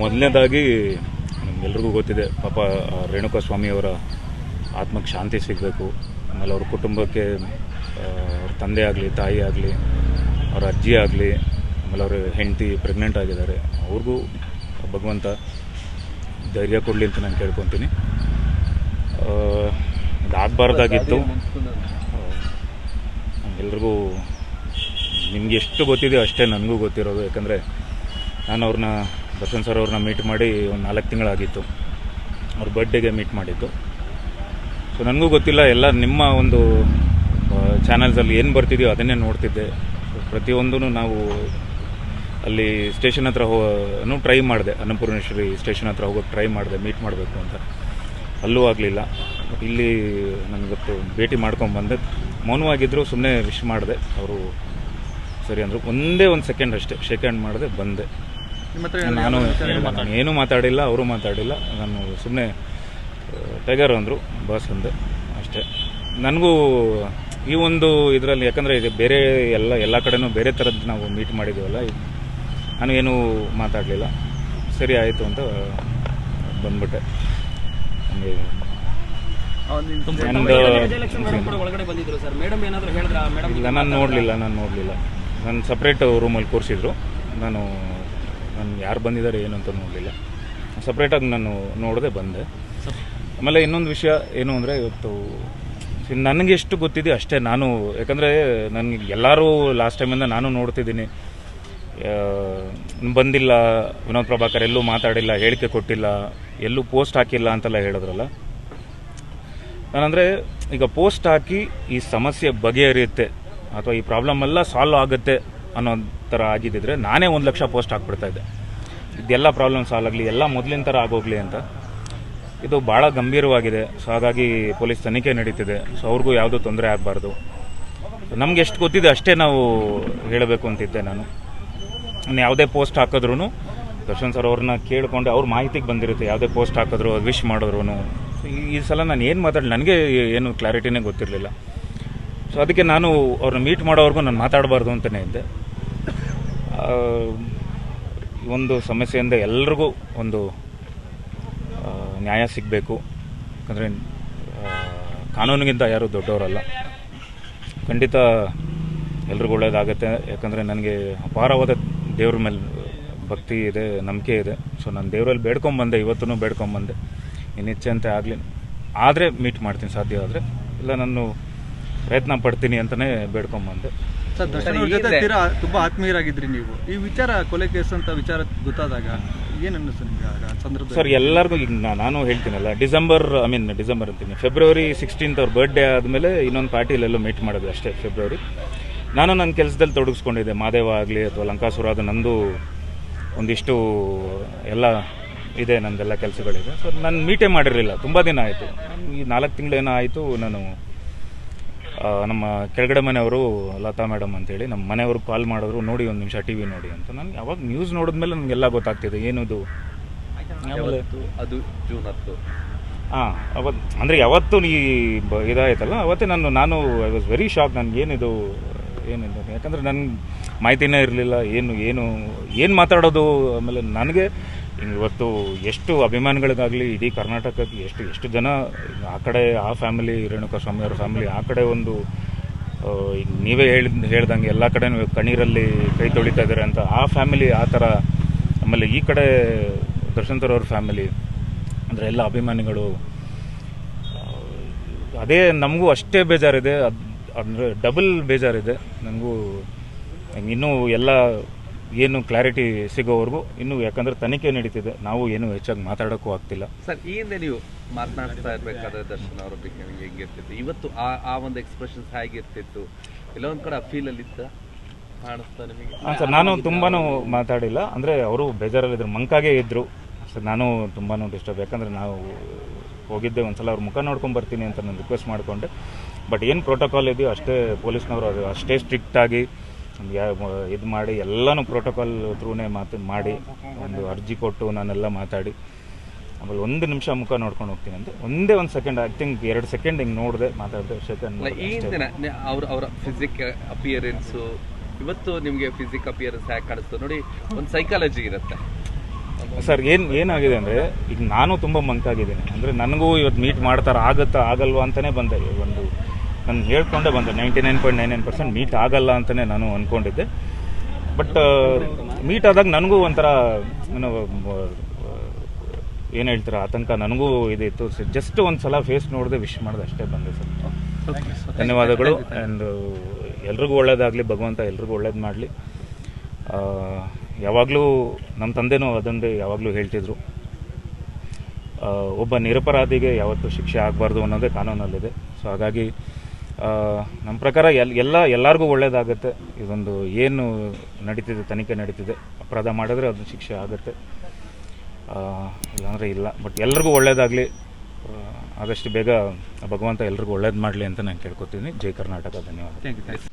ಮೊದಲನೇದಾಗಿ ನಮಗೆಲ್ರಿಗೂ ಗೊತ್ತಿದೆ, ಪಾಪ ರೇಣುಕಾ ಸ್ವಾಮಿಯವರ ಆತ್ಮಕ್ಕೆ ಶಾಂತಿ ಸಿಗಬೇಕು. ಆಮೇಲೆ ಅವ್ರ ಕುಟುಂಬಕ್ಕೆ ಅವ್ರ ತಂದೆ ಆಗಲಿ, ತಾಯಿ ಆಗಲಿ, ಅವ್ರ ಅಜ್ಜಿ ಆಗಲಿ, ಆಮೇಲೆ ಅವ್ರ ಹೆಂಡತಿ ಪ್ರೆಗ್ನೆಂಟ್ ಆಗಿದ್ದಾರೆ. ಅವ್ರಿಗೂ ಭಗವಂತ ಧೈರ್ಯ ಕೊಡಲಿ ಅಂತ ನಾನು ಕೇಳ್ಕೊತೀನಿ. ಅದಾಗಬಾರ್ದಾಗಿತ್ತು ಎಲ್ರಿಗೂ ನಿಮ್ಗೆ ಎಷ್ಟು ಗೊತ್ತಿದೆಯೋ ಅಷ್ಟೇ ನನಗೂ ಗೊತ್ತಿರೋದು. ಯಾಕಂದರೆ ನಾನು ಅವ್ರನ್ನ ದರ್ಶನ್ ಸರ್ ಅವ್ರನ್ನ ಮೀಟ್ ಮಾಡಿ ಒಂದು ನಾಲ್ಕು ತಿಂಗಳಾಗಿತ್ತು. ಅವ್ರ ಬರ್ಡೇಗೆ ಮೀಟ್ ಮಾಡಿದ್ದು. ಸೊ ನನಗೂ ಗೊತ್ತಿಲ್ಲ, ಎಲ್ಲ ನಿಮ್ಮ ಒಂದು ಚಾನಲ್ಸಲ್ಲಿ ಏನು ಬರ್ತಿದೆಯೋ ಅದನ್ನೇ ನೋಡ್ತಿದ್ದೆ. ಪ್ರತಿಯೊಂದೂ ನಾವು ಅಲ್ಲಿ ಸ್ಟೇಷನ್ ಹತ್ರ ಹೋನು ಟ್ರೈ ಮಾಡಿದೆ. ಅನ್ನಪೂರ್ಣೇಶ್ವರಿ ಸ್ಟೇಷನ್ ಹತ್ರ ಹೋಗೋಕ್ಕೆ ಟ್ರೈ ಮಾಡಿದೆ ಮೀಟ್ ಮಾಡಬೇಕು ಅಂತ. ಅಲ್ಲೂ ಆಗಲಿಲ್ಲ. ಇಲ್ಲಿ ನನಗೊತ್ತು ಭೇಟಿ ಮಾಡ್ಕೊಂಡು ಬಂದೆ. ಮೌನವಾಗಿದ್ದರು ಸುಮ್ಮನೆ ವಿಶ್ ಮಾಡಿದೆ. ಅವರು ಸರಿ ಅಂದರು. ಒಂದೇ ಒಂದು ಸೆಕೆಂಡ್ ಅಷ್ಟೇ ಶೇಕ್ ಹ್ಯಾಂಡ್ ಮಾಡಿದೆ, ಬಂದೆ. ನಾನು ಏನೂ ಮಾತಾಡಿಲ್ಲ ಅವರು ಮಾತಾಡಿಲ್ಲ. ನಾನು ಸುಮ್ಮನೆ ಟೈಗರ್ ಅಂದರು ಬಾಸ್ ಅಂದೆ ಅಷ್ಟೇ. ನನಗೂ ಈ ಒಂದು ಇದರಲ್ಲಿ ಯಾಕಂದರೆ ಇದು ಬೇರೆ ಎಲ್ಲ ಎಲ್ಲ ಕಡೆನೂ ಬೇರೆ ಥರದ್ದು ನಾವು ಮೀಟ್ ಮಾಡಿದ್ದೀವಲ್ಲ ನಾನು ಏನೂ ಮಾತಾಡಲಿಲ್ಲ. ಸರಿ ಆಯಿತು ಅಂತ ಬಂದ್ಬಿಟ್ಟೆ. ನನಗೆ ಇಲ್ಲ ನಾನು ನೋಡಲಿಲ್ಲ ನಾನು ನೋಡಲಿಲ್ಲ. ನಾನು ಸಪ್ರೇಟ್ ರೂಮಲ್ಲಿ ಕೂರಿಸಿದ್ರು. ನಾನು ನಾನು ಯಾರು ಬಂದಿದ್ದಾರೆ ಏನು ಅಂತ ನೋಡಲಿಲ್ಲ. ಸಪ್ರೇಟಾಗಿ ನಾನು ನೋಡದೆ ಬಂದೆ. ಆಮೇಲೆ ಇನ್ನೊಂದು ವಿಷಯ ಏನು ಅಂದರೆ ಇವತ್ತು ನನಗೆ ಎಷ್ಟು ಗೊತ್ತಿದೆ ಅಷ್ಟೇ ನಾನು, ಯಾಕಂದರೆ ನನಗೆ ಎಲ್ಲರೂ ಲಾಸ್ಟ್ ಟೈಮಿಂದ ನಾನು ನೋಡ್ತಿದ್ದೀನಿ. ಬಂದಿಲ್ಲ, ವಿನೋದ್ ಪ್ರಭಾಕರ್ ಎಲ್ಲೂ ಮಾತಾಡಿಲ್ಲ, ಹೇಳಿಕೆ ಕೊಟ್ಟಿಲ್ಲ, ಎಲ್ಲೂ ಪೋಸ್ಟ್ ಹಾಕಿಲ್ಲ ಅಂತೆಲ್ಲ ಹೇಳಿದ್ರಲ್ಲ. ನಾನಂದರೆ ಈಗ ಪೋಸ್ಟ್ ಹಾಕಿ ಈ ಸಮಸ್ಯೆ ಬಗೆಹರಿಯುತ್ತೆ, ಅಥವಾ ಈ ಪ್ರಾಬ್ಲಮ್ ಎಲ್ಲ ಸಾಲ್ವ್ ಆಗುತ್ತೆ ಅನ್ನೋ ಥರ ಆಗಿದ್ದಿದ್ರೆ ನಾನೇ ಒಂದು ಲಕ್ಷ ಪೋಸ್ಟ್ ಹಾಕ್ಬಿಡ್ತಾ ಇದ್ದೆ. ಇದೆಲ್ಲ ಪ್ರಾಬ್ಲಮ್ ಸಾಲ್ವ್ ಆಗಲಿ, ಎಲ್ಲ ಮೊದಲಿನ ಥರ ಆಗೋಗ್ಲಿ ಅಂತ. ಇದು ಭಾಳ ಗಂಭೀರವಾಗಿದೆ. ಸೊ ಹಾಗಾಗಿ ಪೊಲೀಸ್ ತನಿಖೆ ನಡೀತಿದೆ. ಸೊ ಅವ್ರಿಗೂ ಯಾವುದೂ ತೊಂದರೆ ಆಗಬಾರ್ದು. ನಮ್ಗೆ ಎಷ್ಟು ಗೊತ್ತಿದೆ ಅಷ್ಟೇ ನಾವು ಹೇಳಬೇಕು ಅಂತಿದ್ದೆ ನಾನು. ಯಾವುದೇ ಪೋಸ್ಟ್ ಹಾಕಿದ್ರು ದರ್ಶನ್ ಸರ್ ಅವ್ರನ್ನ ಕೇಳಿಕೊಂಡು ಅವ್ರ ಮಾಹಿತಿಗೆ ಬಂದಿರುತ್ತೆ, ಯಾವುದೇ ಪೋಸ್ಟ್ ಹಾಕಿದ್ರು ವಿಶ್ ಮಾಡಿದ್ರು ಈ ಸಲ ನಾನು ಏನು ಮಾತಾಡಿ ನನಗೆ ಏನು ಕ್ಲಾರಿಟಿನೇ ಗೊತ್ತಿರಲಿಲ್ಲ. ಸೊ ಅದಕ್ಕೆ ನಾನು ಅವ್ರನ್ನ ಮೀಟ್ ಮಾಡೋವರೆಗೂ ನಾನು ಮಾತಾಡಬಾರ್ದು ಅಂತಲೇ ಇದ್ದೆ. ಒಂದು ಸಮಸ್ಯೆಯಿಂದ ಎಲ್ರಿಗೂ ಒಂದು ನ್ಯಾಯ ಸಿಗಬೇಕು. ಯಾಕಂದರೆ ಕಾನೂನಿಗಿಂತ ಯಾರೂ ದೊಡ್ಡವರಲ್ಲ. ಖಂಡಿತ ಎಲ್ರಿಗೂ ಒಳ್ಳೇದಾಗತ್ತೆ. ಯಾಕಂದರೆ ನನಗೆ ಅಪಾರವಾದ ದೇವ್ರ ಮೇಲೆ ಭಕ್ತಿ ಇದೆ, ನಂಬಿಕೆ ಇದೆ. ಸೊ ನಾನು ದೇವರಲ್ಲಿ ಬೇಡ್ಕೊಂಬಂದೆ ಇವತ್ತೂ ಬೇಡ್ಕೊಂಬಂದೆ. ಇನ್ನು ಅಂತ ಆಗಲಿ. ಆದರೆ ಮೀಟ್ ಮಾಡ್ತೀನಿ, ಸಾಧ್ಯ ಆದರೆ. ಇಲ್ಲ, ನಾನು ಪ್ರಯತ್ನ ಪಡ್ತೀನಿ ಅಂತಲೇ ಬೇಡ್ಕೊಂಬಂದೆ. ಸರ್ ದರ್ಶನ್ ಅವ್ರ ಜೊತೆ ತೀರಾ ತುಂಬಾ ಆತ್ಮೀಯರಾಗಿದ್ರಿ ನೀವು. ಈ ವಿಚಾರ ಕೊಲೆ ಕೇಸ್ ಅಂತ ವಿಚಾರ ಗೊತ್ತಾದಾಗ ಏನು ಅನ್ನಿಸ್ತು ನಿಮ್ಗೆ ಆಗ ಆ ಸಂದರ್ಭದಲ್ಲಿ? ಸರ್ ಎಲ್ಲರಿಗೂ ಈಗ ನಾ- ನಾನು ಹೇಳ್ತೀನಲ್ಲ ಡಿಸೆಂಬರ್ ಐ ಮೀನ್ ಡಿಸೆಂಬರ್ ಅಂತೀನಿ. ಫೆಬ್ರವರಿ ಸಿಕ್ಸ್ಟೀನ್ತ್ ಅವ್ರ ಬರ್ಡೇ ಆದಮೇಲೆ ಇನ್ನೊಂದು ಪಾರ್ಟಿಲೆಲ್ಲೋ ಮೀಟ್ ಮಾಡೋದು ಅಷ್ಟೇ ಫೆಬ್ರವರಿ. ನಾನು ನನ್ನ ಕೆಲಸದಲ್ಲಿ ತೊಡಗಿಸ್ಕೊಂಡಿದ್ದೆ ಮಾದೇವ ಆಗಲಿ ಅಥವಾ ಲಂಕಾಸುರ ಅದು ನಂದು ಒಂದಿಷ್ಟು ಎಲ್ಲ ಇದೆ ನಂದೆಲ್ಲ ಕೆಲಸಗಳಿದೆ. ಸೊ ನಾನು ಮೀಟೇ ಮಾಡಿರಲಿಲ್ಲ ತುಂಬ ದಿನ ಆಯಿತು. ಈ ನಾಲ್ಕು ತಿಂಗಳೇನೋ ಆಯಿತು ನಾನು ನಮ್ಮ ಕೆಳಗಡೆ ಮನೆಯವರು ಲತಾ ಮೇಡಮ್ ಅಂತೇಳಿ ನಮ್ಮ ಮನೆಯವರು ಕಾಲ್ ಮಾಡಿದ್ರು ನೋಡಿ ಒಂದು ನಿಮಿಷ ಟಿ ವಿ ನೋಡಿ ಅಂತ. ನನಗೆ ಯಾವಾಗ ನ್ಯೂಸ್ ನೋಡಿದ್ಮೇಲೆ ನನಗೆಲ್ಲ ಗೊತ್ತಾಗ್ತಿದೆ ಏನದು? ಆಮೇಲೆ ಅದು ಜೂನ್ ಹತ್ತು. ಹಾಂ ಅವತ್ತು ಅಂದರೆ ಯಾವತ್ತು ಈ ಬ- ಇದಾಯ್ತಲ್ಲ ಅವತ್ತೇ ನಾನು ನಾನು ಐ ವಾಸ್ ವೆರಿ ಶಾಕ್ ನನಗೆ ಏನಿದು ಏನಿದೆ ಯಾಕಂದರೆ ನನಗೆ ಮಾಹಿತಿನೇ ಇರಲಿಲ್ಲ ಏನು ಏನು ಏನು ಮಾತಾಡೋದು ಆಮೇಲೆ ನನಗೆ ಇವತ್ತು ಎಷ್ಟು ಅಭಿಮಾನಿಗಳಿಗಾಗಲಿ ಇಡೀ ಕರ್ನಾಟಕಕ್ಕೆ ಎಷ್ಟು ಎಷ್ಟು ಜನ ಆ ಕಡೆ ಆ ಫ್ಯಾಮಿಲಿ ರೇಣುಕಾ ಸ್ವಾಮಿ ಅವ್ರ ಫ್ಯಾಮಿಲಿ ಆ ಕಡೆ ಒಂದು ಈಗ ನೀವೇ ಹೇಳಿ ಹೇಳ್ದಂಗೆ ಎಲ್ಲ ಕಡೆ ಕಣ್ಣೀರಲ್ಲಿ ಕೈ ತೊಳಿತಾ ಇದ್ದಾರೆ ಅಂತ ಆ ಫ್ಯಾಮಿಲಿ ಆ ಥರ ಆಮೇಲೆ ಈ ಕಡೆ ದರ್ಶನ್ ಸರ್ ಅವ್ರ ಫ್ಯಾಮಿಲಿ ಅಂದರೆ ಎಲ್ಲ ಅಭಿಮಾನಿಗಳು ಅದೇ ನಮಗೂ ಅಷ್ಟೇ ಬೇಜಾರಿದೆ, ಅದು, ಅಂದರೆ ಡಬಲ್ ಬೇಜಾರಿದೆ ನನಗೂ ಇನ್ನೂ ಎಲ್ಲ ಏನು ಕ್ಲಾರಿಟಿ ಸಿಗೋವರೆಗೂ ಇನ್ನು ಯಾಕಂದ್ರೆ ತನಿಖೆ ನಡೀತಿದೆ. ನಾವು ಏನು ಹೆಚ್ಚಾಗಿ ಮಾತಾಡೋಕ್ಕೂ ಆಗ್ತಿಲ್ಲ. ಸರ್ ಈ ಹಿಂದೆ ನೀವು ಮಾತನಾಡ್ತಾ ಇರಬೇಕಾದ್ರೆ ದರ್ಶನ್ ಅವರ ಬಗ್ಗೆ ನಿಮ್ಗೆ ಹೆಂಗಿರ್ತಿತ್ತು ಇವತ್ತು ಆ ಆ ಒಂದು ಎಕ್ಸ್ಪ್ರೆಷನ್ಸ್ ಹೇಗಿರ್ತಿತ್ತು ಎಲ್ಲೊಂದು ಕಡೆ ಫೀಲ್ ಅಲ್ಲಿ ಇತ್ತ? ಹಾಂ ಸರ್ ನಾನು ತುಂಬಾ ಮಾತಾಡಿಲ್ಲ. ಅಂದರೆ ಅವರು ಬೇಜಾರಲ್ಲಿದ್ದರು ಮಂಕಾಗೆ ಇದ್ದರು ಸರ್ ನಾನು ತುಂಬಾ ಡಿಸ್ಟರ್ಬ್ ಯಾಕಂದರೆ ನಾವು ಹೋಗಿದ್ದೆ ಒಂದ್ಸಲ ಅವ್ರ ಮುಖ ನೋಡ್ಕೊಂಡು ಬರ್ತೀನಿ ಅಂತ ನಾನು ರಿಕ್ವೆಸ್ಟ್ ಮಾಡಿಕೊಂಡೆ. ಬಟ್ ಏನು ಪ್ರೋಟೋಕಾಲ್ ಇದೆಯೋ ಅಷ್ಟೇ ಪೊಲೀಸ್ನವರು ಅದು ಅಷ್ಟೇ ಸ್ಟ್ರಿಕ್ಟಾಗಿ ಇದು ಮಾಡಿ ಎಲ್ಲನೂ ಪ್ರೋಟೋಕಾಲ್ ತ್ರೂನೇ ಮಾತು ಮಾಡಿ ಒಂದು ಅರ್ಜಿ ಕೊಟ್ಟು ನಾನೆಲ್ಲ ಮಾತಾಡಿ ಆಮೇಲೆ ಒಂದು ನಿಮಿಷ ಮುಖ ನೋಡ್ಕೊಂಡು ಹೋಗ್ತೀನಿ ಅಂತ. ಒಂದೇ ಒಂದು ಸೆಕೆಂಡ್ ಐ ಥಿಂಕ್ ಎರಡು ಸೆಕೆಂಡ್ ಹಿಂಗೆ ನೋಡಿದೆ ಮಾತಾಡಿದೆ ಸೆಕೆಂಡ್ ಅವ್ರ ಅವರ ಫಿಸಿಕ್ ಅಪಿಯರೆನ್ಸು ಇವತ್ತು ನಿಮಗೆ ಫಿಸಿಕ್ ಅಪಿಯರೆನ್ಸ್ ಹೇಗೆ ಕಾಣಿಸ್ತು? ನೋಡಿ ಒಂದು ಸೈಕಾಲಜಿ ಇರುತ್ತೆ. ಸರ್ ಏನು ಏನಾಗಿದೆ ಅಂದರೆ ಈಗ ನಾನು ತುಂಬ ಮಂಕಾಗಿದ್ದೀನಿ ಅಂದರೆ ನನಗೂ ಇವತ್ತು ಮೀಟ್ ಮಾಡ್ತಾರೆ ಆಗುತ್ತಾ ಆಗಲ್ವಾ ಅಂತಲೇ ಬಂದೆ. ಒಂದು ನಾನು ಹೇಳ್ಕೊಂಡೆ ಬಂದೆ. Ninety nine point nine nine percent meet ಆಗಲ್ಲ ಅಂತಲೇ ನಾನು ಅಂದ್ಕೊಂಡಿದ್ದೆ ಬಟ್ ಮೀಟ್ ಆದಾಗ ನನಗೂ ಒಂಥರ, ಏನೋ ಏನು ಹೇಳ್ತೀರಾ, ಆತಂಕ ನನಗೂ ಇದಿತ್ತು. ಜಸ್ಟ್ ಒಂದು ಸಲ ಫೇಸ್ ನೋಡಿದೆ ವಿಶ್ ಮಾಡಿದೆ, ಅಷ್ಟೇ ಬಂದೆ ಸರ್. ಧನ್ಯವಾದಗಳು. ಆ್ಯಂಡ್ ಎಲ್ರಿಗೂ ಒಳ್ಳೇದಾಗಲಿ, ಭಗವಂತ ಎಲ್ರಿಗೂ ಒಳ್ಳೇದು ಮಾಡಲಿ. ಯಾವಾಗಲೂ ನಮ್ಮ ತಂದೆನೂ ಅದೊಂದೇ ಯಾವಾಗಲೂ ಹೇಳ್ತಿದ್ರು. ಒಬ್ಬ ನಿರಪರಾಧಿಗೆ ಯಾವತ್ತೂ ಶಿಕ್ಷೆ ಆಗಬಾರ್ದು ಅನ್ನೋದೇ ಕಾನೂನಲ್ಲಿದೆ. ಸೊ ಹಾಗಾಗಿ ನಮ್ಮ ಪ್ರಕಾರ ಎಲ್ ಎಲ್ಲ, ಎಲ್ಲರಿಗೂ ಒಳ್ಳೇದಾಗುತ್ತೆ. ಇದೊಂದು ಏನು ನಡೀತಿದೆ, ತನಿಖೆ ನಡೀತಿದೆ. ಅಪರಾಧ ಮಾಡಿದ್ರೆ ಅದು ಶಿಕ್ಷೆ ಆಗುತ್ತೆ. ಇಲ್ಲಾಂದರೆ ಇಲ್ಲ. ಬಟ್ ಎಲ್ರಿಗೂ ಒಳ್ಳೇದಾಗಲಿ. ಆದಷ್ಟು ಬೇಗ ಭಗವಂತ ಎಲ್ರಿಗೂ ಒಳ್ಳೇದು ಮಾಡಲಿ ಅಂತ ನಾನು ಕೇಳ್ಕೊತೀನಿ. ಜೈ ಕರ್ನಾಟಕ, ಧನ್ಯವಾದ.